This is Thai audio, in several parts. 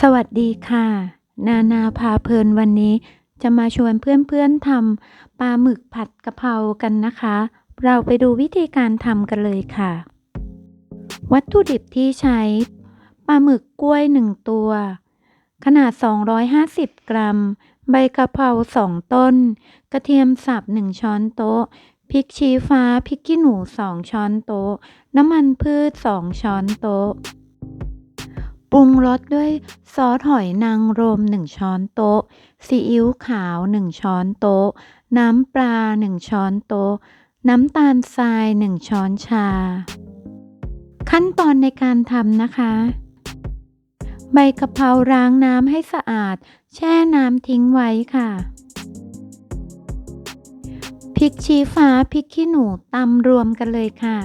สวัสดีค่ะ นานาพาเพลินวันนี้ จะมาชวนเพื่อนๆทำปลาหมึกผัดกะเพรากันนะคะ เราไปดูวิธีการทำกันเลยค่ะ วัตถุดิบที่ใช้ปลาหมึกกล้วย 1 ตัว ขนาด 250 กรัม ใบกะเพรา2 ต้น กระเทียมสับ 1 ช้อนโต๊ะ พริกชี้ฟ้า พริกขี้หนู 2 ช้อนโต๊ะ น้ำมันพืช 2 ช้อนโต๊ะ ปรุงรสด้วยซอสหอยนางรม 1 ช้อนโต๊ะ ซีอิ๊วขาว 1 ช้อนโต๊ะ น้ำปลา 1 ช้อนโต๊ะ น้ำตาลทราย 1 ช้อนชา ขั้นตอนในการทำนะคะ ใบกะเพราล้างน้ำให้สะอาด แช่น้ำทิ้งไว้ค่ะพริกชี้ฟ้าพริกขี้หนูตำรวมกันเลยค่ะ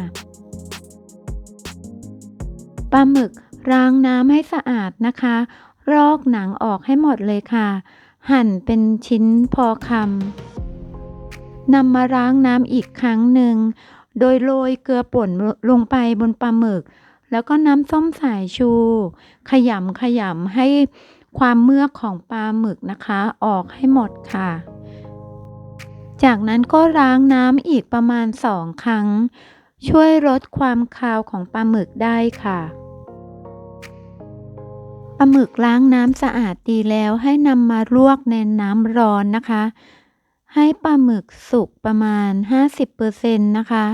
ปลาหมึกล้างน้ำให้สะอาดนะคะ รอกหนังออกให้หมดเลยค่ะ หั่นเป็นชิ้นพอคำนำมาล้างน้ำอีกครั้งหนึ่ง โดยโรยเกลือป่นลงไปบนปลาหมึก แล้วก็น้ำส้มสายชู ขยำขยำให้ความเมือกของปลาหมึกนะคะ ออกให้หมดค่ะ จากนั้นก็ล้างน้ำอีกประมาณสองครั้ง ช่วยลดความคาวของปลาหมึกได้ค่ะ ลาหมึกล้างน้ำสะอาดดีแล้วให้นำมาลวกในน้ำร้อนนะคะ ให้ปลาหมึกสุกประมาณ 50%นะคะ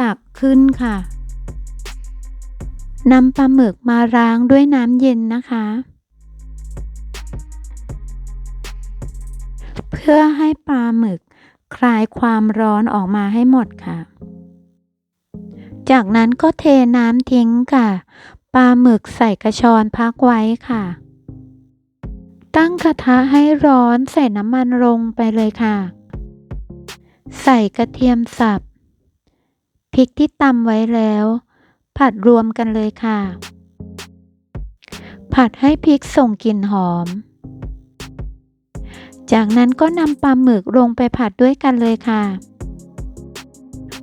ตักขึ้นค่ะนำปลาหมึกมาล้างด้วยน้ำเย็นนะคะ เพื่อให้ปลาหมึกคลายความร้อนออกมาให้หมดค่ะ จากนั้นก็เทน้ำทิ้งค่ะ ปลาหมึกใส่กระชอนพักไว้ค่ะ ตั้งกระทะให้ร้อนใส่น้ำมันลงไปเลยค่ะ ใส่กระเทียมสับพริกที่ตำไว้แล้ว ผัดรวมกันเลยค่ะ ผัดให้พริกส่งกลิ่นหอม จากนั้นก็นำปลาหมึกลงไปผัดด้วยกันเลยค่ะ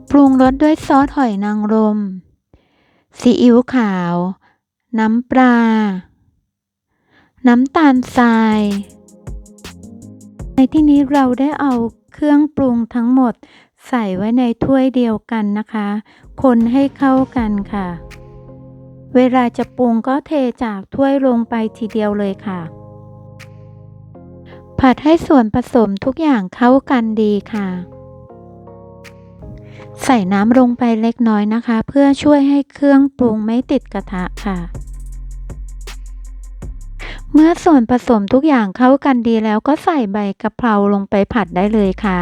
ปรุงรสด้วยซอสหอยนางรมซีอิ๊วขาว น้ำปลา น้ำตาลทราย ในที่นี้เราได้เอาเครื่องปรุงทั้งหมดใส่ไว้ในถ้วยเดียวกันนะคะ คนให้เข้ากันค่ะ เวลาจะปรุงก็เทจากถ้วยลงไปทีเดียวเลยค่ะ ผัดให้ส่วนผสมทุกอย่างเข้ากันดีค่ะ ใส่น้ำลงไปเล็กน้อยนะคะ เพื่อช่วยให้เครื่องปรุงไม่ติดกระทะค่ะ เมื่อส่วนผสมทุกอย่างเข้ากันดีแล้วก็ใส่ใบกะเพราลงไปผัดได้เลยค่ะ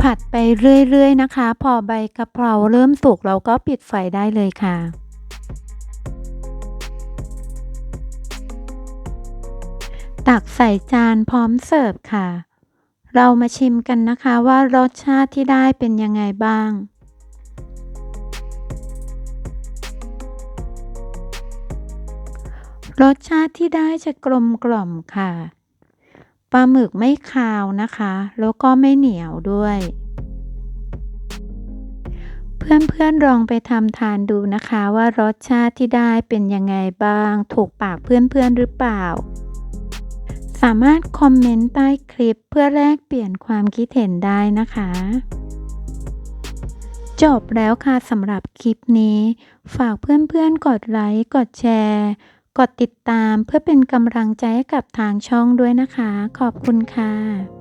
ผัดไปเรื่อยๆนะคะ พอใบกะเพราเริ่มสุกเราก็ปิดไฟได้เลยค่ะตักใส่จานพร้อมเสิร์ฟค่ะ เรามาชิมกันนะคะว่ารสชาติที่ได้เป็นยังไงบ้าง รสชาติที่ได้จะกลมกล่อมค่ะ ปลาหมึกไม่คาวนะคะ แล้วก็ไม่เหนียวด้วย เพื่อนๆลองไปทำทานดูนะคะว่ารสชาติที่ได้เป็นยังไงบ้าง ถูกปากเพื่อนๆหรือเปล่า สามารถคอมเมนต์ใต้คลิปเพื่อแลกเปลี่ยนความคิดเห็นได้นะคะ จบแล้วค่ะสำหรับคลิปนี้ ฝากเพื่อนๆกดไลค์กดแชร์ กดติดตามเพื่อเป็นกำลังใจให้กับทางช่องด้วยนะคะ ขอบคุณค่ะ